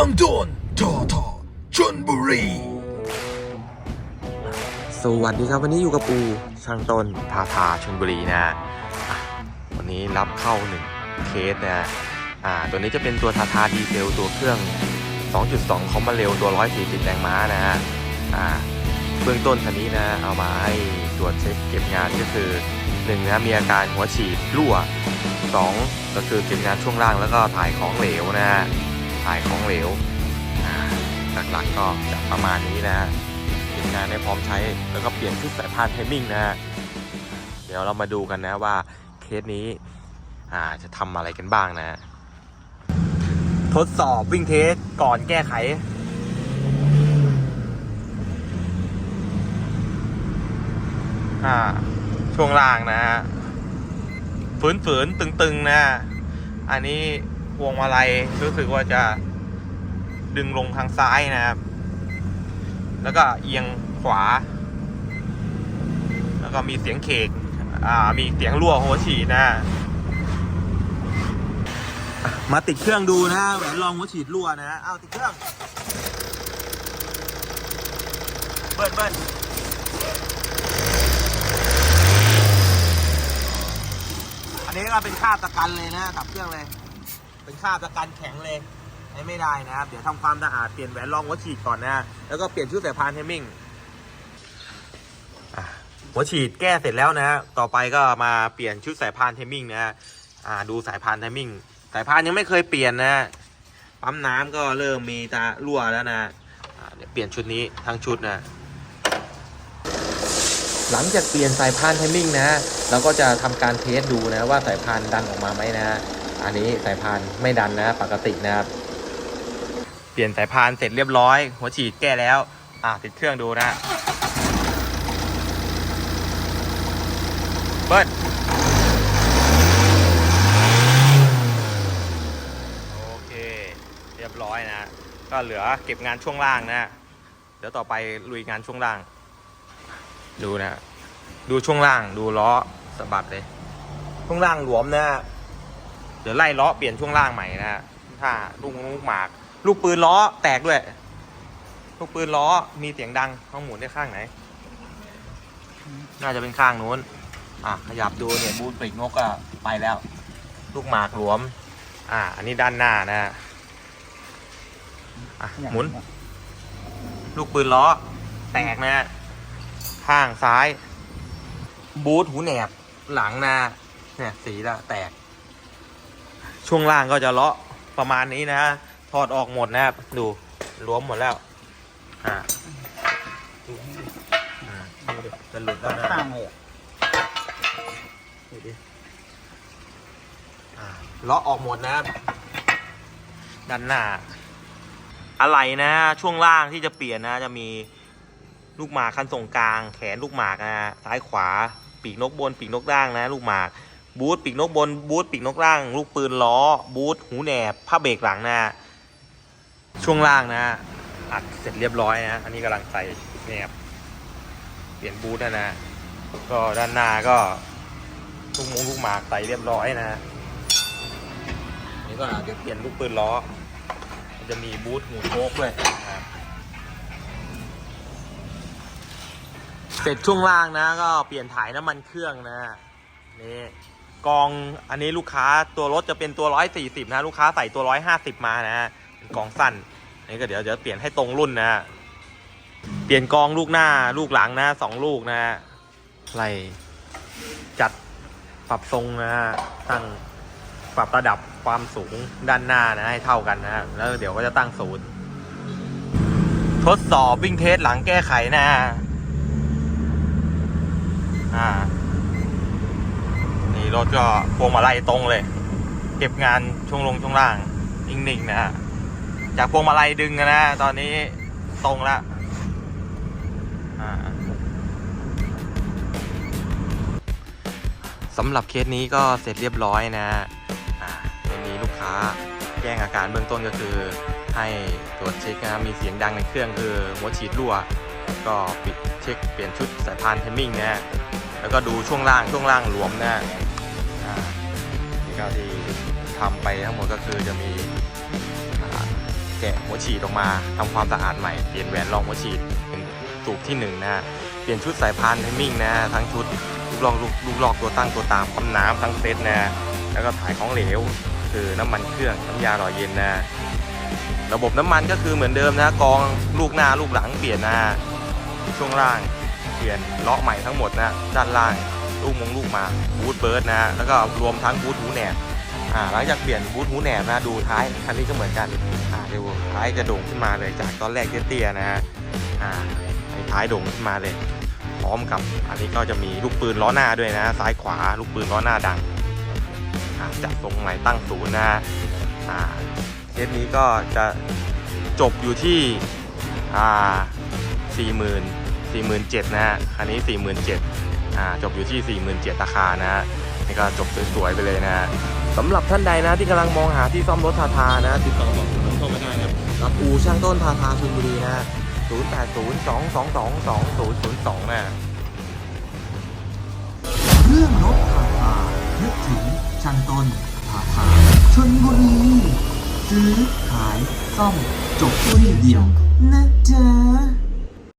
ช่างโดนทอทอชนบุรี สวัสดีครับวันนี้อยู่กับปูช่างต้นทาทาชนบุรีนะอะวันนี้รับเข้าหนึ่งเคสนะอ่าตัวนี้จะเป็นตัวทาทาดีเซลตัวเครื่อง 2.2 คอมมาเร็วตัว 140แรงม้านะฮะอ่าเบื้องต้นคันนี้นะเอามาให้ตรวจเช็คเก็บงานก็คือ1นะมีอาการหัวฉีดรั่ว 2 ก็คือเก็บงานช่วงล่างแล้วก็ถ่ายของเหลวนะฮะ ถ่ายของเหลวหลักๆก็จะประมาณนี้นะฮะเก็บงานได้พร้อมใช้แล้วก็เปลี่ยนชุดสายพานเทมมิ่งนะฮะเดี๋ยวเรามาดูกันนะว่าเคสนี้จะทำอะไรกันบ้างนะ ทดสอบวิ่งเทสก่อนแก้ไขช่วงล่างนะฮะฝืนฝืนๆตึงๆ นะ อันนี้ พวงมาลัยรู้สึกว่าจะดึงลงทางซ้ายนะครับ แล้วก็เอียงขวา แล้วก็มีเสียงเคกอ่ามีเสียงรั่วหัวฉีดนะมาติดเครื่องดูนะแหวนรองหัวฉีดรั่วนะเอาติดเครื่องเบิ้ลเบิ้ลอันนี้ก็เป็นค่าประกันเลยนะกับเครื่องเลย เป็นค่าประกันแข็งเลยใช้ไม่ได้นะครับ เดี๋ยวทำความสะอาดเปลี่ยนแหวนรองหัวฉีดก่อนนะแล้วก็เปลี่ยนชุดสายพานเทมมิ่งหัวฉีดแก้เสร็จแล้วนะฮะต่อไปก็มาเปลี่ยนชุดสายพานเทมมิ่งนะฮะดูสายพานเทมมิ่งสายพานยังไม่เคยเปลี่ยนนะปั๊มน้ำก็เริ่มมีตารั่วแล้วนะเดี๋ยวเปลี่ยนชุดนี้ทั้งชุดนะหลังจากเปลี่ยนสายพานเทมมิ่งนะเราก็จะทำการเทสดูนะว่าสายพานดันออกมาไหมนะ อันนี้สายพานไม่ดันนะปกตินะครับ เปลี่ยนสายพานเสร็จเรียบร้อย หัวฉีดแก้แล้ว อ่าติดเครื่องดูนะเบิ้ลโอเค เรียบร้อยนะ ก็เหลือเก็บงานช่วงล่างนะ เดี๋ยวต่อไปลุยงานช่วงล่าง ดูนะ ดูช่วงล่างดูล้อสะบัดเลย ช่วงล่างหลวมนะ เดี๋ยวไล่ล้อเปลี่ยนช่วงล่างใหม่นะฮะถ้าลูกลูกหมาก ลูกปืนล้อแตกด้วย ลูกปืนล้อมีเสียงดังต้องหมุนได้ข้างไหน น่าจะเป็นข้างนู้น อะขยับดูเนี่ยบูทปีกนกก็ไปแล้ว ลูกหมากหลวม อะอันนี้ด้านหน้านะฮะอะหมุน ลูกปืนล้อ แตกนะฮะข้างซ้าย บูทหูแหนบหลังนะเนี่ยสีละแตก ช่วงล่างก็จะเลาะประมาณนี้นะฮะถอดออกหมดนะครับ ดูรวมหมดแล้วอ่าอ่าจะหลุดแล้วนะข้างเลยอะดูดิอ่าเลาะออกหมดนะครับด้านหน้าอะไรนะช่วงล่างที่จะเปลี่ยนนะ จะมีลูกหมากคันส่งกลาง แขนลูกหมากนะซ้ายขวา ปีกนกบน ปีกนกล่างนะ ลูกหมาก บูทปีกนกบน บูทปีกนกล่าง ลูกปืนล้อ บูทหูแหนบผ้าเบรกหลังนะช่วงล่างนะอัดเสร็จเรียบร้อยนะ อันนี้กำลังใส่แหนบเปลี่ยนบูทนะนะ ก็ด้านหน้าก็ลูกมงลูกหมากใส่เรียบร้อยนะนี่ก็เดี๋ยวเปลี่ยนลูกปืนล้อ จะมีบูทหูโชกด้วยเสร็จช่วงล่างนะ ก็เปลี่ยนถ่ายน้ำมันเครื่องนะนี่ กองอันนี้ลูกค้าตัวรถจะเป็นตัวร้อยสี่สิบนะลูกค้าใส่ตัวร้อยห้าสิบมานะเป็นกองสั้นนี่ก็เดี๋ยวเดี๋ยวเปลี่ยนให้ตรงรุ่นนะเปลี่ยนกองลูกหน้าลูกหลังนะสองลูกนะไล่จัดปรับทรงนะฮะตั้งปรับระดับความสูงด้านหน้านะให้เท่ากันนะฮะแล้วเดี๋ยวก็จะตั้งศูนย์ทดสอบวิ่งเทสหลังแก้ไขนะฮะอ่า รถก็พวงมาลัยตรงเลย เก็บงานช่วงลงช่วงล่างนิ่งๆนะฮะจากพวงมาลัยดึงนะตอนนี้ตรงแล้วสำหรับเคสนี้ก็เสร็จเรียบร้อยนะอ่าในนี้ลูกค้าแจ้งอาการเบื้องต้นก็คือ ให้ตรวจเช็คนะมีเสียงดังในเครื่องคือหัวฉีดรั่ว ก็ปิดเช็คเปลี่ยนชุดสายพานเทมมิ่งนะแล้วก็ดูช่วงล่างช่วงล่างหลวมนะอ่านี่ ก็ที่ทำไปทั้งหมดก็คือจะมีแกะหัวฉีดออกมาทำความสะอาดใหม่เปลี่ยนแหวนรองหัวฉีดเป็นสูบที่หนึ่งนะฮะเปลี่ยนชุดสายพานไทมิ่งนะทั้งชุดลูกลอกลูกลอกตัวตั้งตัวตามปั๊มน้ำทั้งเซตนะแล้วก็ถ่ายของเหลว คือน้ำมันเครื่องน้ำยาหล่อเย็นนะระบบน้ำมันก็คือเหมือนเดิมนะกองลูกหน้าลูกหลังเปลี่ยนนะช่วงล่างเปลี่ยนเลาะใหม่ทั้งหมดนะด้านล่าง ลูกมงลูกมาบูทเบิร์ดนะแล้วก็รวมทั้งบูทหูแหนบอ่าหลังจากเปลี่ยนบูทหูแหนบนะดูท้ายคันนี้ก็เหมือนกันอ่าดูท้ายจะโด่งขึ้นมาเลยจากตอนแรกเตี้ยๆนะฮะอ่าท้ายโด่งขึ้นมาเลยพร้อมกับอันนี้ก็จะมีลูกปืนล้อหน้าด้วยนะ ซ้ายขวาลูกปืนล้อหน้าดังจัดทรงใหม่ตั้งศูนย์นะอ่าเคสนี้ก็จะจบอยู่ที่อ่าสี่หมื่นสี่หมื่นเจ็ดนะฮะคันนี้สี่หมื่นเจ็ด จบอยู่ที่สี่หมื่นเจ็ดราคานะฮะนี่ก็จบสวยๆไปเลยนะฮะสำหรับท่านใดนะที่กำลังมองหาที่ซ่อมรถทาทานะติดต่อบอกคุณต้นมาได้นะกับอู่ช่างต้นทาทาชลบุรีนะ0 8 0 2 2 2 2 0 0 2นะเรื่องรถทาทานึกถึงช่างต้นทาทาชนบุรีซื้อขายซ่อมจบที่เดียวนะจ๊ะ